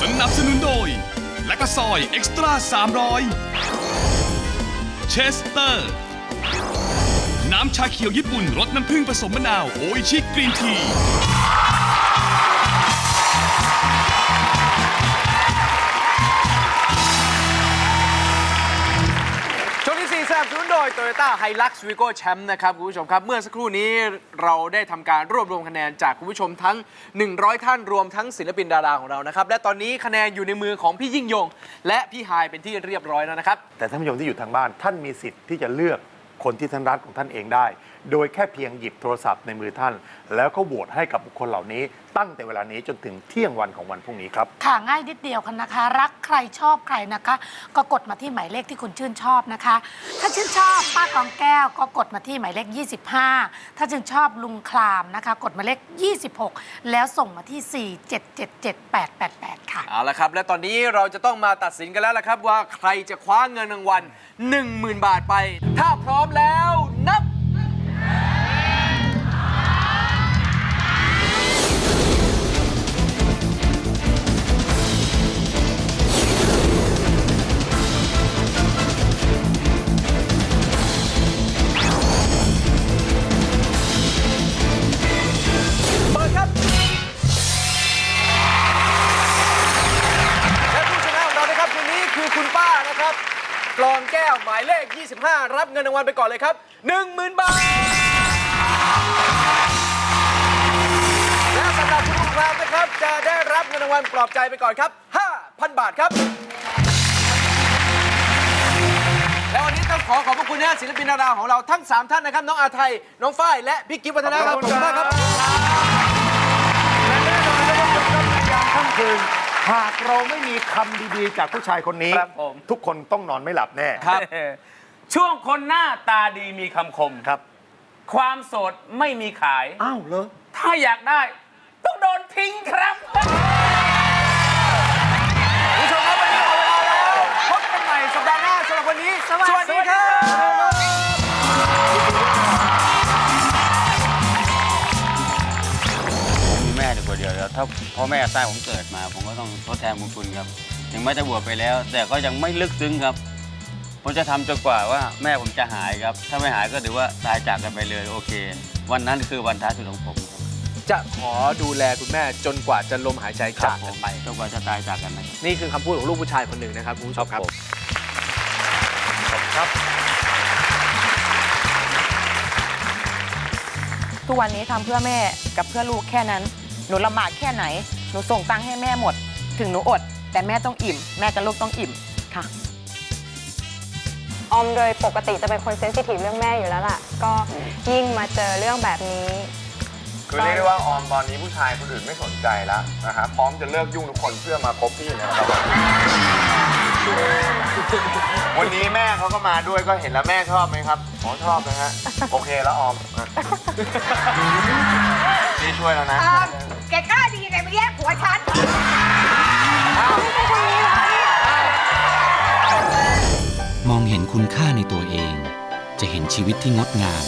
สนับสนุนโดย และก็ซอยเอ็กซ์ตร้า300 เชสเตอร์ น้ำชาเขียวญี่ปุ่นรสน้ำผึ้งผสมมะนาว โออิชิกรีนที นับสนุนโดย Toyota Hilux Vigo Champ นะครับคุณผู้ชมครับ เมื่อสักครู่นี้เราได้ทำการรวบรวมคะแนนจากคุณผู้ชมทั้ง 100 ท่านรวมทั้งศิลปินดาราของเรานะครับ และตอนนี้คะแนนอยู่ในมือของพี่ยิ่งยง และพี่ฮายเป็นที่เรียบร้อยแล้วนะครับ แต่ท่านผู้ชมที่อยู่ทางบ้านท่านมีสิทธิ์ที่จะเลือกคนที่ท่านรักของท่านเองได้โดยแค่เพียงหยิบโทรศัพท์ในมือท่าน แล้วก็โหวตให้กับบุคคลเหล่านี้ ตั้งแต่เวลานี้จนถึงเที่ยงวันของวันพรุ่งนี้ครับ ค่ะง่ายนิดเดียวค่ะนะคะ รักใครชอบใครนะคะ ก็กดมาที่หมายเลขที่คุณชื่นชอบนะคะ ถ้าชื่นชอบป้ากองแก้วก็กดมาที่หมายเลข 25 ถ้าชื่นชอบลุงคลามนะคะ กดหมายเลข 26 แล้วส่งมาที่ 4777888 ค่ะ เอาละครับ และตอนนี้เราจะต้องมาตัดสินกันแล้วละครับว่าใครจะคว้าเงินรางวัล10,000 บาทไป ถ้าพร้อมแล้วนับ คือคุณป้านะครับกลองแก้วหมายเลข 25 รับเงินรางวัลไปก่อนเลยครับ 10,000 บาท และสำหรับคุณผู้ชมนะครับ จะได้รับเงินรางวัลปลอบใจไปก่อนครับ 5,000 บาทครับ และวันนี้ต้องขอขอบพระคุณนะศิลปินดาราของเราทั้ง 3 ท่านนะครับ น้องอาไทย น้องฝ้าย และพี่กิฟต์วัฒนาครับขอบคุณมากครับ และแน่นอนนะครับว่าจบในยามค่ำคืน หากเราไม่มีคำดีๆ จากผู้ชายคนนี้ ครับผม ทุกคนต้องนอนไม่หลับแน่ ครับ ช่วงคนหน้าตาดีมีคำคม ครับ ความโสดไม่มีขาย อ้าวเหรอ ถ้าอยากได้ ต้องโดนทิ้งครับ ถ้าพ่อแม่สร้างผมเกิดมา ผมก็ต้องทดแทนบุญคุณครับ ถึงแม้จะบวชไปแล้ว แต่ก็ยังไม่ลึกซึ้งครับ ผมจะทำจนกว่าว่าแม่ผมจะหายครับ ถ้าไม่หายก็ถือว่าตายจากกันไปเลยโอเค วันนั้นคือวันท้ายสุดของผมครับจะขอดูแลคุณแม่จนกว่าจะลมหายใจจากผกันมไป จนกว่าจะตายจากกันนะครับ นี่คือคำพูดของลูกผู้ชายคนหนึ่งนะครับคุณผู้ชมครับ ครับ ทุกวันนี้ทำเพื่อแม่กับเพื่อลูกแค่นั้น หนูลำบากแค่ไหน หนูส่งตังค์ให้แม่หมด ถึงหนูอด แต่แม่ต้องอิ่ม แม่กับลูกต้องอิ่มค่ะ ออมโดยปกติจะเป็นคนเซนซิทีฟเรื่องแม่อยู่แล้วล่ะ ก็ยิ่งมาเจอเรื่องแบบนี้ คือเรียกได้ว่าออมตอนนี้ผู้ชายคนอื่นไม่สนใจแล้วนะฮะพร้อมจะเลิกยุ่งทุกคนเพื่อมาคบพี่นะครับวันนี้แม่เขาก็มาด้วยก็เห็นแล้วแม่ชอบไหมครับอ๋อชอบนะฮะโอเคแล้วออม อะพี่ช่วยแล้วนะแกกล้าดียังไงมาแย่งผัวฉันมองเห็นคุณค่าในตัวเอง จะเห็นชีวิตที่งดงาม